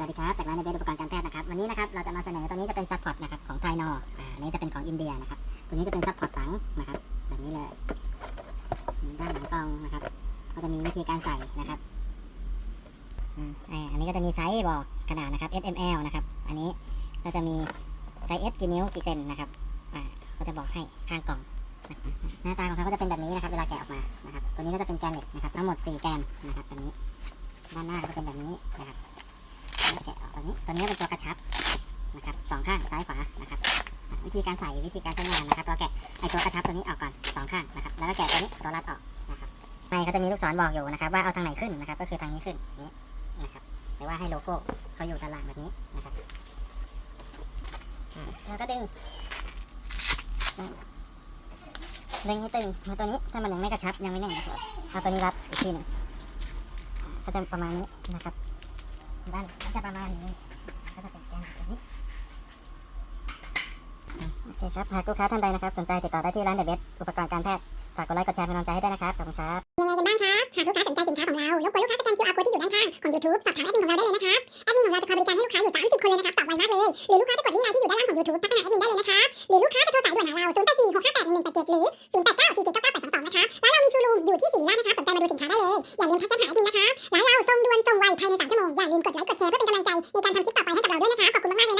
วัสดีครับจากร้านในเบสอุปกรณ์การแพทย์นะครับวันนี้นะครับเราจะมาเสนอตัวนี้จะเป็นซัพพอร์ตนะครับของไทยนออ่านี้จะเป็นของอินเดียนะครับตัวนี้จะเป็นซัพพอร์ตหลังนะครับแบบนี้เลยนี่ด้านหลังกล้องนะครับ ก็จะมีวิธีการใส่นะครับอ่าอันนี้ก็จะมีไซส์บอกขนาดนะครับ S M L นะครับอันนี้ก็จะมีไซส์ S กี่นิ้วกี่เซนนะครับอ่าก็จะบอกให้ข้างกล่องหน้าตาของเขาก็จะเป็นแบบนี้นะครับเวลาแกะออกมานะครับตัวนี้ก็จะเป็นแกนเหล็กนะครับทั้งหมด 4 แกนนะครับแบบนี้ด้านหน้าก็จะเป็นแบบนี้นะครับ แกะออกตรงนี้ตัวนี้เป็นตัวกระชับนะครับสองข้างซ้ายขวานะครับ วิธีการใส่วิธีการใช้งานนะครับ เราแกะไอตัวกระชับตัวนี้ออกก่อนสองข้างนะครับ แล้วก็แกะตัวนี้ตัวรัดออกนะครับในเขาจะมีลูกศรบอกอยู่นะครับ ว่าเอาทางไหนขึ้นนะครับ ก็คือทางนี้ขึ้นนี้นะครับหรือว่าให้โลโก้เขาอยู่ด้านล่างแบบนี้นะครับแล้วก็ดึงดึงให้ตึงเอาตัวนี้ถ้ามันยังไม่กระชับยังไม่แน่นเอาตัวนี้รัดอีกทีหนึงก็จะประมาณนี้นะครับ ด้านก็จะประมาณนี้ก็จะเป็นแกนแบบนี้อะโอเคครับ หากลูกค้าท่านใดนะครับ สนใจติดต่อได้ที่ร้านเดอะเบสอุปกรณ์การแพทย์ฝากกดไลค์กดแชร์เป็นกำลังใจให้ด้วยนะครับขอบคุณครับยังไงกันบ้างครับ หากลูกค้าสนใจสินค้าของเรารบกวนลูกค้าสแกน QR code ที่อยู่ด้านข้างของ YouTube สอบถามแอดมินของเราได้เลยนะครับ แอดมินของเราจะคอยบริการให้ลูกค้าอยู่ 30 คนเลยนะครับตอบไวมากเลย หรือลูกค้าจะกดลิงก์ไลน์ที่อยู่ด้านล่างของ YouTube ทักไปหาแอดมินได้เลยนะครับ หรือลูกค้าจะโทรสายด่วนหาเรา0 8 4 6 5 8 1 1 8 7หรือ0 8 9 4 7 9 9 8 2 2นะครับร้านเรามีชูรูมอยู่ที่สิริราชนะครับสนใจมาดูสินค้าได้เลยอย่าลืมทักกันหาแอดมินนะครับร้านเราส่งด่วนส่งไว ภายใน3ชั่วโมงอย่าลืมกดไลค์กดแชร์เพื่อเป็นกำลังใจในการทำคลิปต่อไปให้กับเราด้วยนะคะขอบคุณมากๆเลยนะ